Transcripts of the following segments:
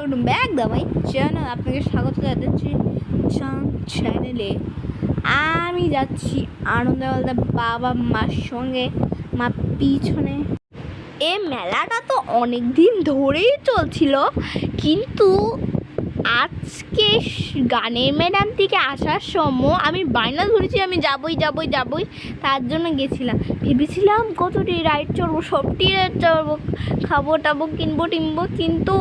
Welcome back দা channel আপনাকে স্বাগত জানাচ্ছি চ্যানেলে আমি যাচ্ছি আনন্দ আলাদা বাবা মার সঙ্গে, মা পিছনে। এ মেলাটা তো অনেক দিন ধরেই চলছিল, কিন্তু আজকে গানের ম্যাডাম থেকে আসার সময় আমি বায়না ধরেছি, আমি যাবই যাবই যাবই, তার জন্য গেছিলাম। ভেবেছিলাম কতটি রাইড চড়বো, সবটি রাইড চড়বো, খাব, টাবো, কিনবো, টিনবো, কিন্তু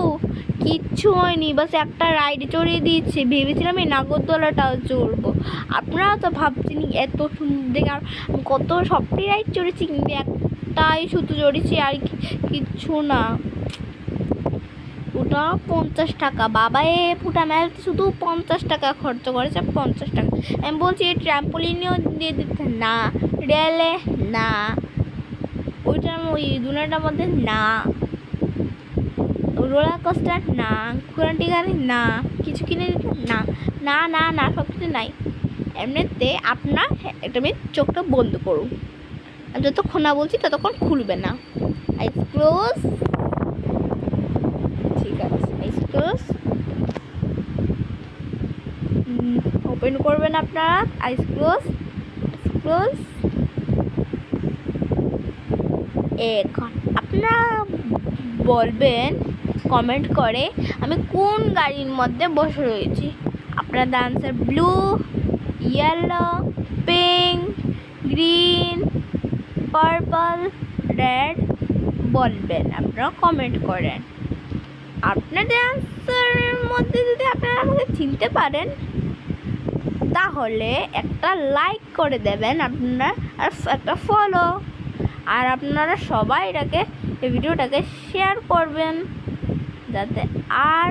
কিচ্ছু হয়নি, বাস একটা রাইড চড়িয়ে দিয়েছে। ভেবেছিলাম এই নাগরদোলাটাও চড়বো। আপনারা তো ভাবছেন এত সুন্দর দেখে কত সবটি রাইড চড়েছি, কিন্তু একটাই শুধু চড়েছি, আর কিচ্ছু না। ওটা পঞ্চাশ টাকা। বাবা এ ফুটা মেলাতে শুধু পঞ্চাশ টাকা খরচ করেছে পঞ্চাশ টাকা। আমি বলছি, এই ট্র্যাম্পোলিনেও দিয়ে দিতে না রেলে না। ওইটার ওই দুনাটার মধ্যে না। Roller coaster? না। ঘোরাটি গাড়ি না। কিছু কিনে না। না না না সব কিছু নাই। এমনিতে আপনার একটা মিনিট চোখটা বন্ধ করুন। আমি যতক্ষণ না বলছি ততক্ষণ খুলবে না। Eyes close. ঠিক আছে। Eyes close. ওপেন করবেন আপনারা। Eyes close. ক্লোজ। এখন আপনারা বলবেন কমেন্ট করে আমি কোন গাড়ির মধ্যে বসে রয়েছি। আপনার answer blue yellow pink green purple red বলবেন। আপনারা কমেন্ট করেন। আপনাদের আনসারের মধ্যে যদি আপনারা আমাকে চিনতে পারেন, তাহলে একটা লাইক করে দেবেন আপনারা আর একটা ফলো আর আপনারা সবাই এটাকে, এই ভিডিওটাকে শেয়ার করবেন। যাতে আর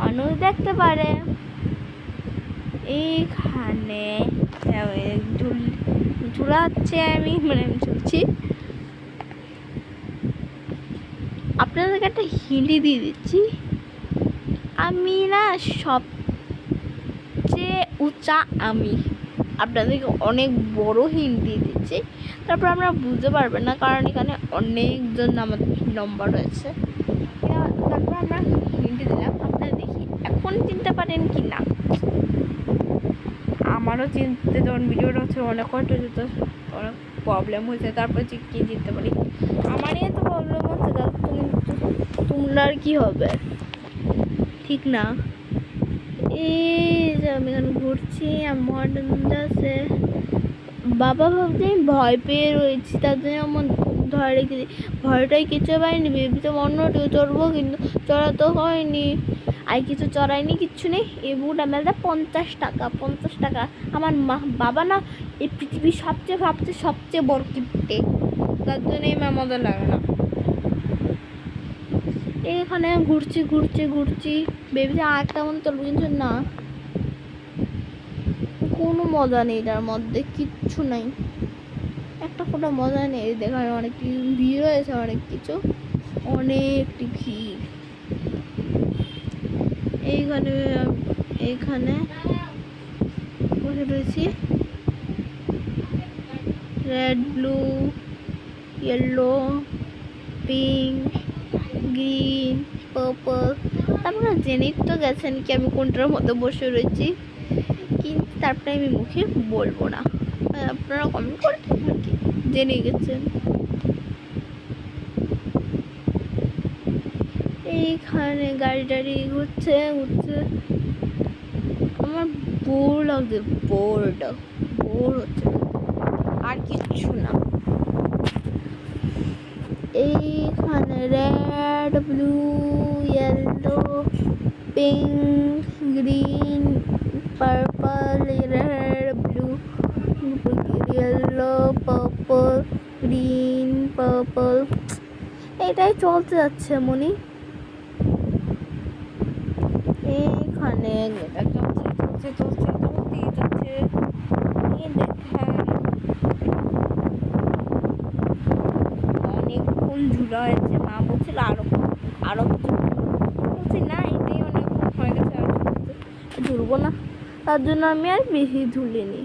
মানুষ দেখতে পারে। এইখানে ঝুল ঝুলাচ্ছে আমি মানে ঝুলছি। আপনাদেরকে একটা হিন্দি দিয়ে দিচ্ছি। আমি না সবচেয়ে উঁচা আমি। আপনাদেরকে অনেক বড় হিন্ট দিয়ে দিচ্ছি। তারপর আমরা বুঝতে পারবেন না, কারণ এখানে অনেকজন আমাদের নম্বর রয়েছে। আমরা হিন্ট দিলাম আপনারা দেখি এখন চিনতে পারেন কি না। আমারও চিনতে যখন ভিডিওটা হচ্ছে অনেক কষ্ট যেত অনেক প্রবলেম হয়েছে তারপর যে কি চিনতে পারি। আমারই এত প্রবলেম হচ্ছে তুমি তোমরা আর কি হবে? ঠিক না? এই যে আমি এখানে ঘুরছি আমার আছে বাবা ভাবছে আমি ভয় পেয়ে রয়েছি, তার জন্য আমার ধরে রেখেছি ভয়টাই কিছু পাইনি, ভেবেছি অন্যটিও চড়বো, কিন্তু চড়া তো হয়নি। আর কিছু চড়াইনি, কিচ্ছু নেই। এই বুটা মেলাটা পঞ্চাশ টাকা পঞ্চাশ টাকা। আমার মা, বাবা না এই পৃথিবীর সবচেয়ে ভাবছে সবচেয়ে বড় কিপ্টে তার জন্য এই মজা লাগে না। এখানে ঘুরছি ঘুরছি ঘুরছি। ভেবেছি আর মতো চলবো কিন্তু না। কোনো মজা নেই তার মধ্যে, কিচ্ছু নাই। একটা কোনো মজা নেই দেখার অনেক ভিড় হয়েছে অনেক কিছু। অনেকটি ভিড়। এইখানে এইখানে বসে রয়েছি। Red blue yellow pink green purple আপনারা জেনেই তো গেছেন কি? আমি কোনটার মধ্যে বসে রয়েছি? কিন্তু তারপরে আমি মুখে বলব না। আপনারা কমেন্ট করে আর কি? জেনে গেছেন। এইখানে গাড়ি টাড়ি ঘুরছে ঘুরছে। আমার বোর লাগছে বোর্ড বোর হচ্ছে। আর কিচ্ছু না। এইখানে red blue yellow pink green purple red blue yellow purple green purple এটাই চলতে যাচ্ছে, মনি। এইখানে এটা চলছে চলছে চলছে, চলতেই যাচ্ছে। এই অনেকক্ষণ ঝুলা হয়েছে মা বলছিল আরও আরও বলছি না, এটাই অনেক হয়ে গেছে, আর ঝুলবো না, তার জন্য আমি আর বেশি ঝুলিনি।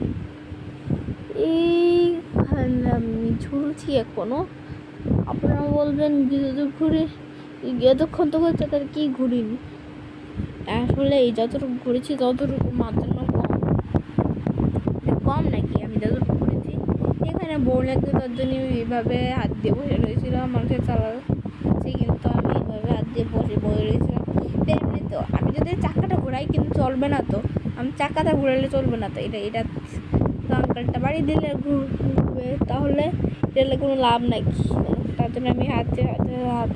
এইখানে আমি ঝুলছি এখনও। আপনারা বলবেন যদি ঘুরে, যতক্ষণ তো হচ্ছে তার কি ঘুরিনি। আসলে এই যতটুকু ঘুরেছি, ততটুকু মাত্র কম। নাকি? আমি যতটুকু ঘুরেছি, এখানে বোর লাগতো তার জন্য এইভাবে হাত দিয়ে বসে রয়েছিলাম মানুষের চালাচ্ছি কিন্তু আমি এইভাবে হাত দিয়ে বসে বসে রয়েছিলাম। তো আমি যদি চাকাটা ঘোরাই, কিন্তু চলবে না তো। আমি চাকাটা ঘোরালে চলবে না তো, এটা এটা আঙ্কালটা বাড়ি দিলে ঘুর- ঘুরবে, তাহলে এটা কোনো লাভ নাকি তার জন্য আমি হাতে হাতে, হাত।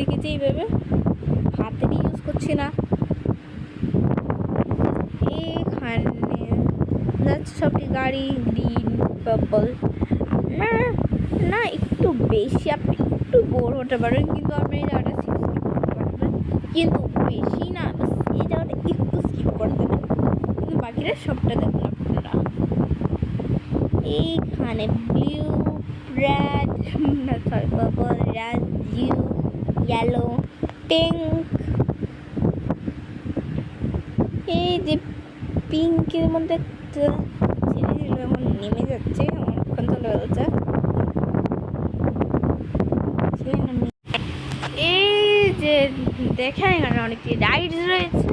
রেখেছি এইভাবে হাতের ইউজ করছি না? এখানে সবটি গাড়ি গ্রিন পার্পল আপনার না একটু বেশি, আপনি একটু বোর হতে পারেন, কিন্তু আপনি এই জায়গাটা স্কিপ করতে পারবেন। কিন্তু বেশি না এই জায়গাটা একটু স্কিপ করতে পারেন কিন্তু বাকিটা সবটা দেখুন আপনারা। এইখানে ব্লু না sorry purple red blue yellow pink এই যে পিঙ্কের মধ্যে একটা নেমে যাচ্ছে অনেকক্ষণ চলে যাচ্ছে। এই যে দেখেন এখানে অনেকটি রাইডস রয়েছে।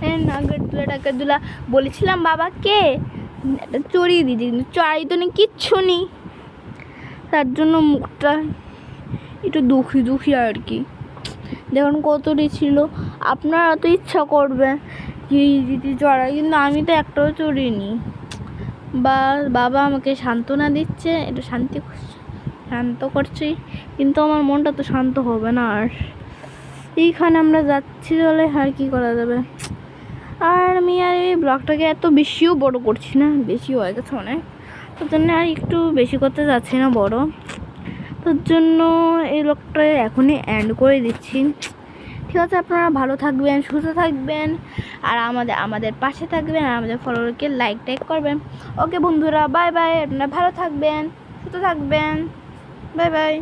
হ্যাঁ নাগরদোলা টাকারদোলা বলেছিলাম বাবাকে। একটা চড়িয়ে দিয়েছি, কিন্তু চড়াই তো নেই কিচ্ছু নেই। তার জন্য মুখটা একটু দুঃখী দুঃখী আর কি। দেখুন কতটি ছিল। আপনারা তো ইচ্ছা করবে কি দিদি চড়াই কিন্তু আমি তো একটাও চড়িনি। বা বাবা আমাকে সান্ত্বনা দিচ্ছে, একটু শান্তি শান্ত করছি, কিন্তু আমার মনটা তো শান্ত হবে না আর। এইখানে আমরা যাচ্ছি চলে আর কি করা যাবে? আর আমি আর এই ব্লগটাকে এত বেশিও বড় করছি না, বেশি হয়ে গেছে অনেক। তার জন্য আর একটু বেশি করতে যাচ্ছি না, বড়। তোর জন্য এই লোকটা এখনই অ্যান্ড করে দিচ্ছি। ঠিক আছে, আপনারা ভালো থাকবেন, সুস্থ থাকবেন, আর আমাদের আমাদের পাশে থাকবেন, আর আমাদের ফলোয়ারকে লাইক টাইক করবেন। ওকে বন্ধুরা বাই বাই আপনারা ভালো থাকবেন, সুস্থ থাকবেন। Bye bye